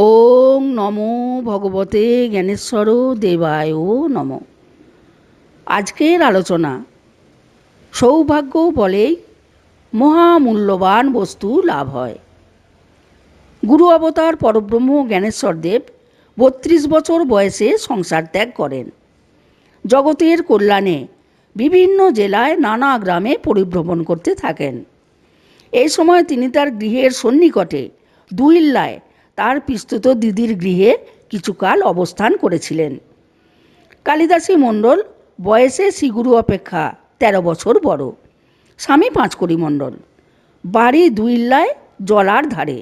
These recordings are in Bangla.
ওং নমো ভগবতে জ্ঞানেশ্বর দেবায় নম। আজকের আলোচনা, সৌভাগ্য বলেই মহামূল্যবান বস্তু লাভ হয়। গুরু অবতার পরব্রহ্ম জ্ঞানেশ্বর দেব বত্রিশ বছর বয়সে সংসার ত্যাগ করেন। জগতের কল্যাণে বিভিন্ন জেলায় নানা গ্রামে পরিভ্রমণ করতে থাকেন। এই সময় তিনি তার গৃহের সন্নিকটে দুইল্লায় তার পিস্তুত দিদির গৃহে কিছুকাল অবস্থান করেছিলেন। কালিদাসী মণ্ডল বয়সে শ্রীগুরু অপেক্ষা তেরো বছর বড়। স্বামী পাঁচকড়ি মণ্ডল। বাড়ি দুইল্লায় জলার ধারে।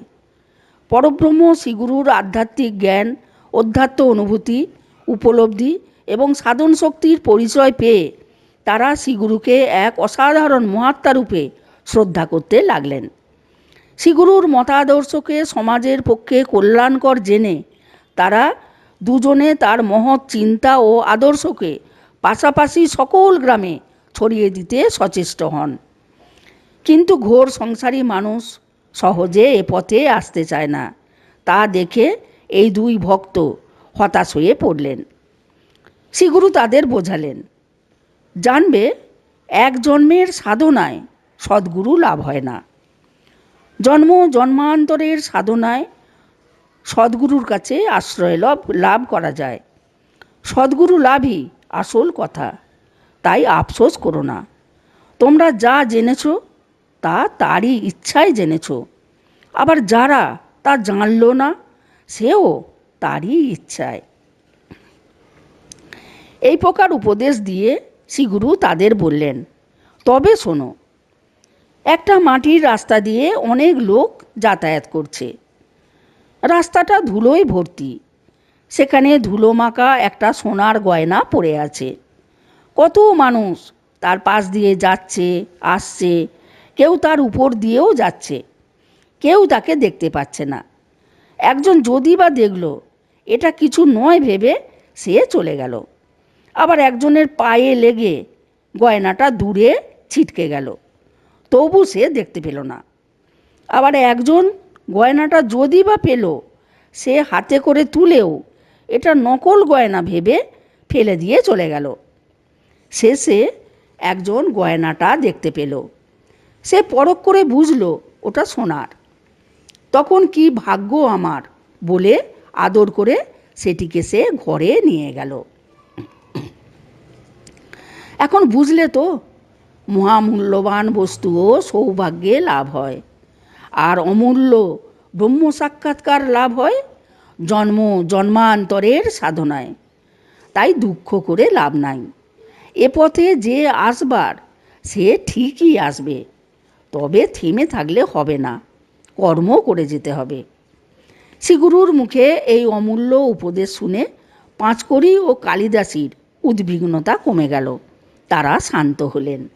পরব্রহ্ম শ্রীগুরুর আধ্যাত্মিক জ্ঞান, অধ্যাত্ম অনুভূতি, উপলব্ধি এবং সাধন শক্তির পরিচয় পেয়ে তারা শ্রীগুরুকে এক অসাধারণ মহাত্মারূপে শ্রদ্ধা করতে লাগলেন। শ্রীগুরুর মতাদর্শকে সমাজের পক্ষে কল্যাণকর জেনে তারা দুজনে তার মহৎ চিন্তা ও আদর্শকে পাশাপাশি সকল গ্রামে ছড়িয়ে দিতে সচেষ্ট হন। কিন্তু ঘোর সংসারী মানুষ সহজে এ পথে আসতে চায় না। তা দেখে এই দুই ভক্ত হতাশ হয়ে পড়লেন। শ্রীগুরু তাদের বোঝালেন, জানবে, এক জন্মের সাধনায় সদ্গুরু লাভ হয় না। জন্ম জন্মান্তরের সাধনায় সদ্গুরুর কাছে আশ্রয় লাভ লাভ করা যায়। সদ্গুরু লাভই আসল কথা, তাই আফসোস করো না। তোমরা যা জেনেছ, তা তারই ইচ্ছায় জেনেছ। আবার যারা তা জানল না, সেও তারই ইচ্ছায়। এই প্রকার উপদেশ দিয়ে শ্রীগুরু তাদের বললেন, তবে শোনো একটা মাটির রাস্তা দিয়ে অনেক লোক যাতায়াত করছে। রাস্তাটা ধুলোয় ভর্তি। সেখানে ধুলো মাখা একটা সোনার গয়না পড়ে আছে। কত মানুষ তার পাশ দিয়ে যাচ্ছে, আসছে, কেউ তার উপর দিয়েও যাচ্ছে। কেউ তাকে দেখতে পাচ্ছে না। একজন যদি বা দেখল, এটা কিছু নয় ভেবে সে চলে গেল। আবার একজনের পায়ে লেগে গয়নাটা দূরে ছিটকে গেল। তবু সে দেখতে পেল না। আবার একজন গয়নাটা যদি বা পেল, সে হাতে করে তুলেও এটা নকল গয়না ভেবে ফেলে দিয়ে চলে গেল। শেষে একজন গয়নাটা দেখতে পেল। সে পরখ করে বুঝল, ওটা সোনার। তখন কি ভাগ্য আমার? বলে আদর করে সেটিকে সে ঘরে নিয়ে গেল। এখন বুঝলে তো মহামূল্যবান বস্তুও সৌভাগ্যে লাভ হয়। আর অমূল্য ব্রহ্ম সাক্ষাৎকার লাভ হয় জন্ম জন্মান্তরের সাধনায়। তাই দুঃখ করে লাভ নাই। এ পথে যে আসবার, সে ঠিকই আসবে। তবে থেমে থাকলে হবে না, কর্ম করে যেতে হবে। শ্রীগুরুর মুখে এই অমূল্য উপদেশ শুনে পাঁচকড়ি ও কালিদাসীর উদ্বিগ্নতা কমে গেল। তারা শান্ত হলেন।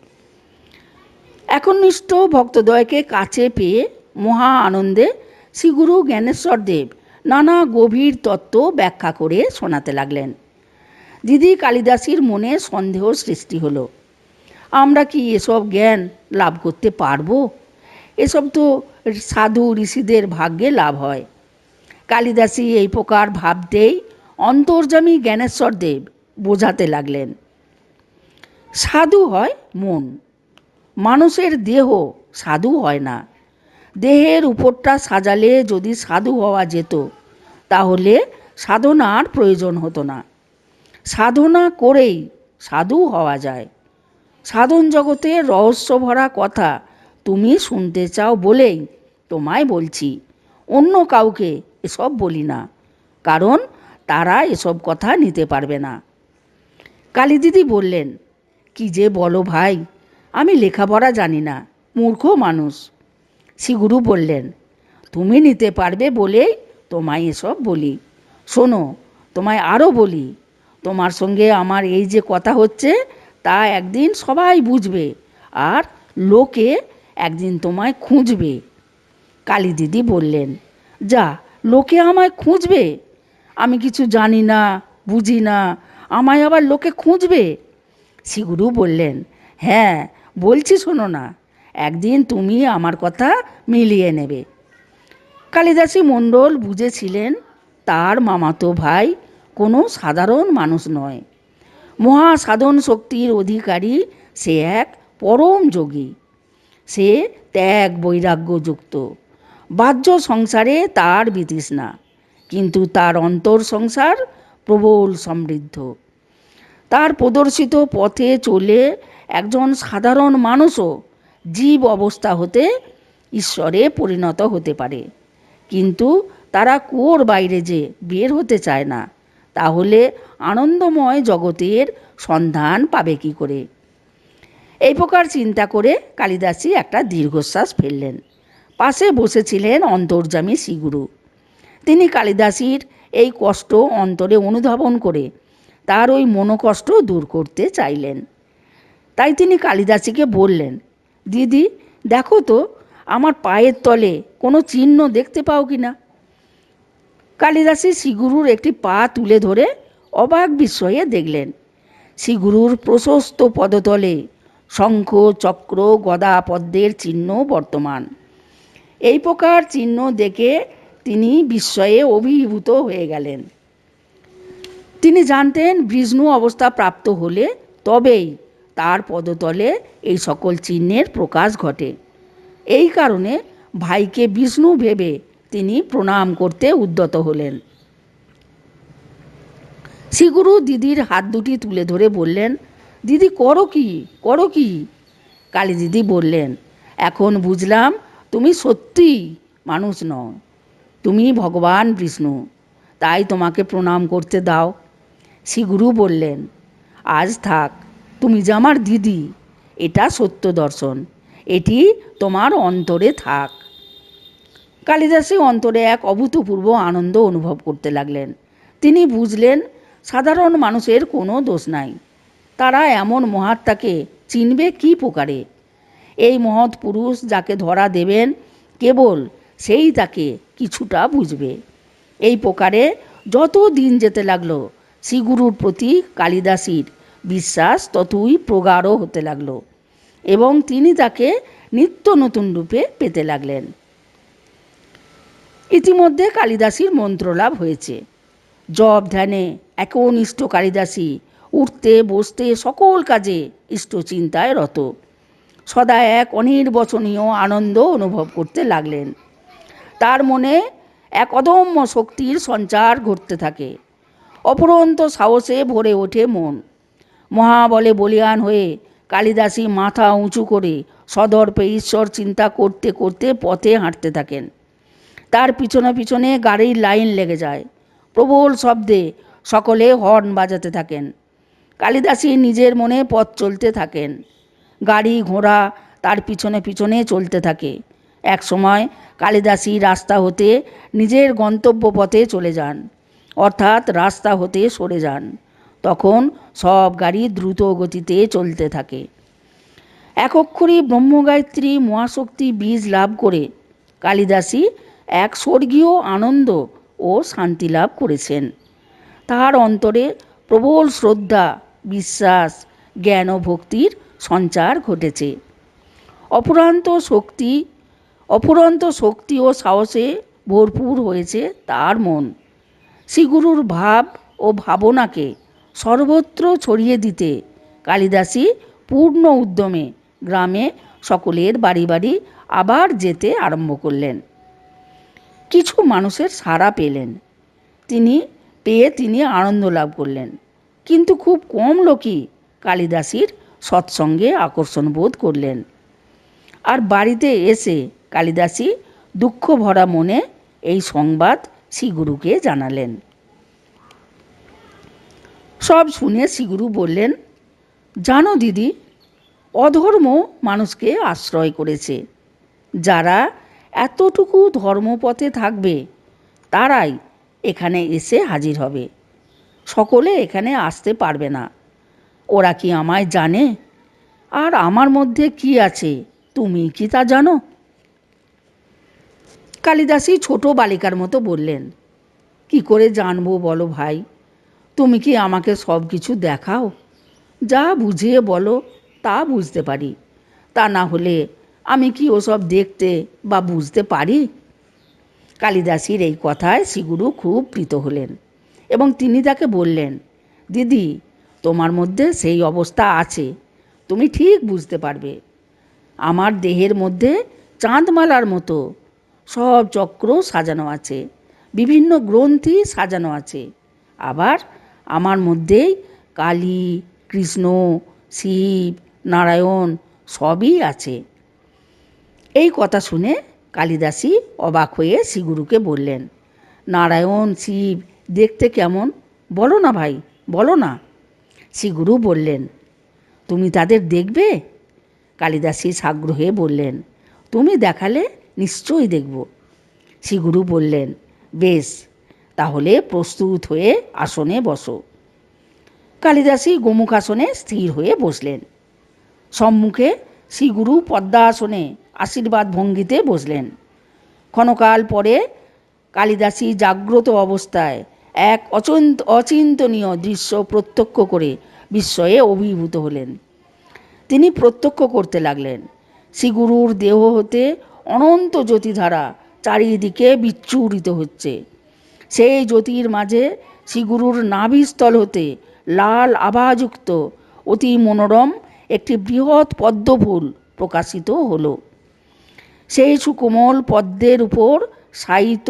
একনিষ্ঠ ভক্তদয়কে কাছে পেয়ে মহা আনন্দে শ্রীগুরু জ্ঞানেশ্বর দেব নানা গভীর তত্ত্ব ব্যাখ্যা করে শোনাতে লাগলেন। দিদি কালিদাসীর মনে সন্দেহ সৃষ্টি হলো। আমরা কি এসব জ্ঞান লাভ করতে পারব? এসব তো সাধু ঋষিদের ভাগ্যে লাভ হয়। কালিদাসী এই প্রকার ভাবতেই অন্তর্জামী জ্ঞানেশ্বর দেব বোঝাতে লাগলেন, সাধু হয় মন মানুষের দেহ সাধু হয় না। দেহের উপরটা সাজালে যদি সাধু হওয়া যেত, তাহলে সাধনার প্রয়োজন হতো না। সাধনা করেই সাধু হওয়া যায়। সাধন জগতের রহস্য ভরা কথা তুমি শুনতে চাও বলেই তোমায় বলছি। অন্য কাউকে এসব বলি না, কারণ তারা এসব কথা নিতে পারবে না। কালীদিদি বললেন, কি যে বলো ভাই আমি লেখাপড়া জানি না, মূর্খ মানুষ। শ্রীগুরু বললেন, তুমি নিতে পারবে বলেই তোমায় এসব বলি। শোনো, তোমায় আরও বলি, তোমার সঙ্গে আমার এই যে কথা হচ্ছে, তা একদিন সবাই বুঝবে, আর লোকে একদিন তোমায় খুঁজবে। কালী দিদি বললেন, যা, লোকে আমায় খুঁজবে? আমি কিছু জানি না, বুঝি না, আমায় আবার লোকে খুঁজবে? শ্রীগুরু বললেন হ্যাঁ বলছি শোনো না, একদিন তুমি আমার কথা মিলিয়ে নেবে। কালিদাসী মণ্ডল বুঝেছিলেন তার মামাতো ভাই কোনো সাধারণ মানুষ নয়। মহা সাধন শক্তির অধিকারী সে এক পরম যোগী। সে ত্যাগ বৈরাগ্যযুক্ত। বাহ্য সংসারে তার বিতৃষ্ণা, কিন্তু তার অন্তর সংসার প্রবল সমৃদ্ধ। তার প্রদর্শিত পথে চলে একজন সাধারণ মানুষও জীব অবস্থা হতে ঈশ্বরে পরিণত হতে পারে। কিন্তু তারা কুয়োর বাইরে যে বের হতে চায় না, তাহলে আনন্দময় জগতের সন্ধান পাবে কি করে? এই প্রকার চিন্তা করে কালিদাসী একটা দীর্ঘশ্বাস ফেললেন। পাশে বসেছিলেন অন্তর্জামী শ্রীগুরু। তিনি কালিদাসীর এই কষ্ট অন্তরে অনুধাবন করে তার ওই মনোকষ্ট দূর করতে চাইলেন। তাই তিনি কালিদাসীকে বললেন, দিদি, দেখো তো, আমার পায়ের তলে কোনো চিহ্ন দেখতে পাও কি না? কালিদাসী শ্রীগুরুর একটি পা তুলে ধরে অবাক বিস্ময়ে দেখলেন। শ্রীগুরুর প্রশস্ত পদতলে শঙ্খ, চক্র, গদা পদ্মের চিহ্ন বর্তমান। এই প্রকার চিহ্ন দেখে তিনি বিস্ময়ে অভিভূত হয়ে গেলেন। তিনি জানতেন, বিষ্ণু অবস্থা প্রাপ্ত হলে তবেই তার পদতলে এই সকল চিহ্নের প্রকাশ ঘটে। এই কারণে ভাইকে বিষ্ণু ভেবে তিনি প্রণাম করতে উদ্যত হলেন। শ্রীগুরু দিদির হাত দুটি তুলে ধরে বললেন, দিদি, করো কি? করো কি? কালী দিদি বললেন, এখন বুঝলাম তুমি সত্যিই মানুষ নও। তুমি ভগবান বিষ্ণু, তাই তোমাকে প্রণাম করতে দাও। শ্রীগুরু বললেন, আজ থাক তুমি যে আমার দিদি, এটা সত্য দর্শন। এটি তোমার অন্তরে থাক। কালিদাসী অন্তরে এক অভূতপূর্ব আনন্দ অনুভব করতে লাগলেন। তিনি বুঝলেন, সাধারণ মানুষের কোনো দোষ নাই। তারা এমন মহাত্মাকে চিনবে কি প্রকারে? এই মহৎ পুরুষ যাকে ধরা দেবেন, কেবল সেই তাকে কিছুটা বুঝবে। এই প্রকারে যত দিন যেতে লাগল, শ্রীগুরুর প্রতি কালিদাসীর বিশ্বাস ততই প্রগাঢ় হতে লাগল এবং তিনি তাকে নিত্য নতুন রূপে পেতে লাগলেন। ইতিমধ্যে কালিদাসীর মন্ত্রলাভ হয়েছে। জব ধ্যানে একনিষ্ঠ কালিদাসী উঠতে, বসতে সকল কাজে ইষ্ট চিন্তায় রত। সদা এক অনির্বচনীয় আনন্দ অনুভব করতে লাগলেন। তার মনে এক অদম্য শক্তির সঞ্চার ঘটতে থাকে। অপরন্ত সাহসে ভরে ওঠে মন। মহাবলে বলিয়ান হয়ে কালিদাসী মাথা উঁচু করে সদর্পে ঈশ্বর চিন্তা করতে করতে পথে হাঁটতে থাকেন। তার পিছনে পিছনে গাড়ির লাইন লেগে যায়। প্রবল শব্দে সকলে হর্ন বাজাতে থাকেন। কালিদাসী নিজের মনে পথ চলতে থাকেন। গাড়ি, ঘোড়া তার পিছনে পিছনে চলতে থাকে। এক সময় কালিদাসী রাস্তা হতে নিজের গন্তব্য পথে চলে যান। অর্থাৎ রাস্তা হতে সরে যান। তখন সব গাড়ি দ্রুত গতিতে চলতে থাকে। এক ব্রহ্মগায়ত্রী মহাশক্তি বীজ লাভ করে কালিদাসী এক স্বর্গীয় আনন্দ ও শান্তি লাভ করেছেন। তাহার অন্তরে প্রবল শ্রদ্ধা, বিশ্বাস, জ্ঞান ও ভক্তির সঞ্চার ঘটেছে। অপুরান্ত শক্তি, অপুরন্ত শক্তি ও সাহসে ভরপুর হয়েছে তার মন। শ্রীগুরুর ভাব ও ভাবনাকে সর্বত্র ছড়িয়ে দিতে। কালিদাসী পূর্ণ উদ্যমে গ্রামে সকলের বাড়ি বাড়ি আবার যেতে আরম্ভ করলেন। কিছু মানুষের সাড়া পেলেন। তিনি পেয়ে তিনি আনন্দ লাভ করলেন। কিন্তু খুব কম লোকই কালিদাসীর সৎসঙ্গে আকর্ষণ বোধ করলেন। আর বাড়িতে এসে কালিদাসী দুঃখ ভরা মনে এই সংবাদ শ্রীগুরুকে জানালেন। সব শুনে শ্রীগুরু বললেন, জানো দিদি, অধর্ম মানুষকে আশ্রয় করেছে। যারা এতটুকু ধর্মপথে থাকবে, তারাই এখানে এসে হাজির হবে। সকলে এখানে আসতে পারবে না। ওরা কি আমায় জানে? আর আমার মধ্যে কি আছে? তুমি কি তা জানো? কালিদাসী ছোট বালিকার মতো বললেন, কি করে জানব বলো ভাই? তুমি কি আমাকে সব কিছু দেখাও? যা বুঝিয়ে বলো, তা বুঝতে পারি। তা না হলে আমি কি ওসব দেখতে বা বুঝতে পারি? কালিদাসীর এই কথায় শ্রীগুরু খুব প্রীত হলেন এবং তিনি তাকে বললেন, দিদি, তোমার মধ্যে সেই অবস্থা আছে, তুমি ঠিক বুঝতে পারবে। আমার দেহের মধ্যে চাঁদমালার মতো সব চক্র সাজানো আছে, বিভিন্ন গ্রন্থি সাজানো আছে, আবার আমার মধ্যেই কালী, কৃষ্ণ, শিব, নারায়ণ সবই আছে। এই কথা শুনে কালিদাসী অবাক হয়ে শ্রীগুরুকে বললেন, নারায়ণ, শিব, দেখতে কেমন? বলো না ভাই, বলো না। শ্রীগুরু বললেন, তুমি তাদের দেখবে? কালিদাসী সাগ্রহে বললেন, তুমি দেখালে নিশ্চয়ই দেখব। শ্রীগুরু বললেন, বেশ তাহলে প্রস্তুত হয়ে আসনে বসো। কালিদাসী গোমুখ আসনে স্থির হয়ে বসলেন। সম্মুখে শ্রীগুরু পদ্মাসনে আশীর্বাদ ভঙ্গিতে বসলেন। ক্ষণকাল পরে কালিদাসী জাগ্রত অবস্থায় এক অচন্ত, অচিন্তনীয় দৃশ্য প্রত্যক্ষ করে বিস্ময়ে অভিভূত হলেন। তিনি প্রত্যক্ষ করতে লাগলেন। শ্রীগুরুর দেহ হতে অনন্ত জ্যোতিধারা চারিদিকে বিচ্ছুরিত হচ্ছে। সেই জ্যোতির মাঝে শ্রীগুরুর নাভিস্থল হতে লাল আভাযুক্ত, অতি মনোরম একটি বৃহৎ পদ্মফুল প্রকাশিত হল। সেই সুকোমল পদ্মের উপর শায়িত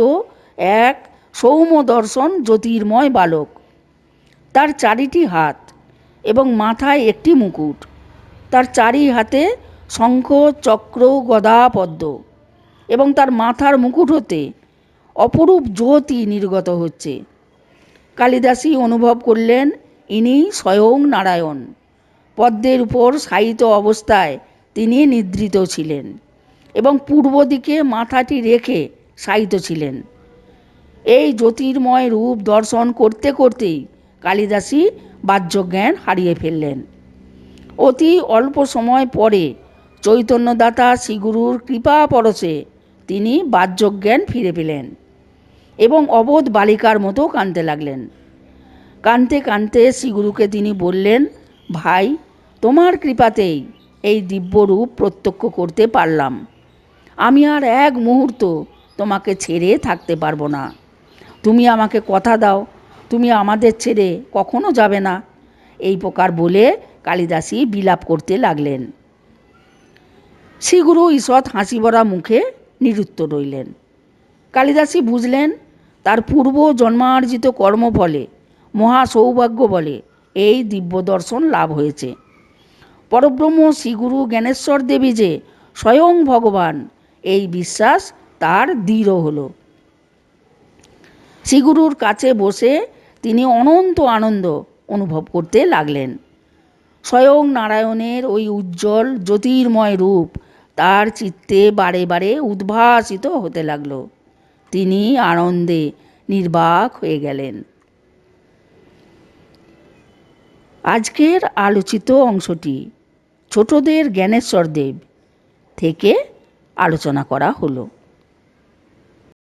এক সৌম্য দর্শন জ্যোতির্ময় বালক। তার চারিটি হাত এবং মাথায় একটি মুকুট। তার চারি হাতে শঙ্খ, চক্র, গদা পদ্ম এবং তার মাথার মুকুট হতে অপরূপ জ্যোতি নির্গত হচ্ছে। কালিদাসী অনুভব করলেন, ইনি স্বয়ং নারায়ণ। পদ্মের উপর শায়িত অবস্থায় তিনি নিদ্রিত ছিলেন এবং পূর্ব দিকে মাথাটি রেখে শায়িত ছিলেন। এই জ্যোতির্ময় রূপ দর্শন করতে করতেই কালিদাসী বাহ্যজ্ঞান হারিয়ে ফেললেন। অতি অল্প সময় পরে চৈতন্যদাতা শ্রীগুরুর কৃপা পরশে তিনি বাহ্যজ্ঞান ফিরে পেলেন। এবং অবোধ বালিকার মতো কাঁদতে লাগলেন। কাঁদতে কাঁদতে শ্রীগুরুকে তিনি বললেন, ভাই, তোমার কৃপাতেই এই দিব্যরূপ প্রত্যক্ষ করতে পারলাম। আমি আর এক মুহূর্ত তোমাকে ছেড়ে থাকতে পারব না। তুমি আমাকে কথা দাও, তুমি আমাদের ছেড়ে কখনো যাবে না। এই প্রকার বলে কালিদাসী বিলাপ করতে লাগলেন। শ্রীগুরু ঈষৎ হাসি ভরা মুখে নিরুত্তর রইলেন। কালিদাসী বুঝলেন তার পূর্ব জন্মার্জিত কর্মফলে মহা সৌভাগ্য বলে এই দিব্য দর্শন লাভ হয়েছে। পরব্রহ্ম শ্রীগুরু জ্ঞানেশ্বর দেবী যে স্বয়ং ভগবান, এই বিশ্বাস তার দৃঢ় হল। শ্রীগুরুর কাছে বসে তিনি অনন্ত আনন্দ অনুভব করতে লাগলেন। স্বয়ং নারায়ণের ওই উজ্জ্বল জ্যোতির্ময় রূপ তার চিত্তে বারে বারে উদ্ভাসিত হতে লাগল। তিনি আনন্দে নির্বাক হয়ে গেলেন। আজকের আলোচিত অংশটি ছোটদের জ্ঞানেশ্বর দেব থেকে আলোচনা করা হলো।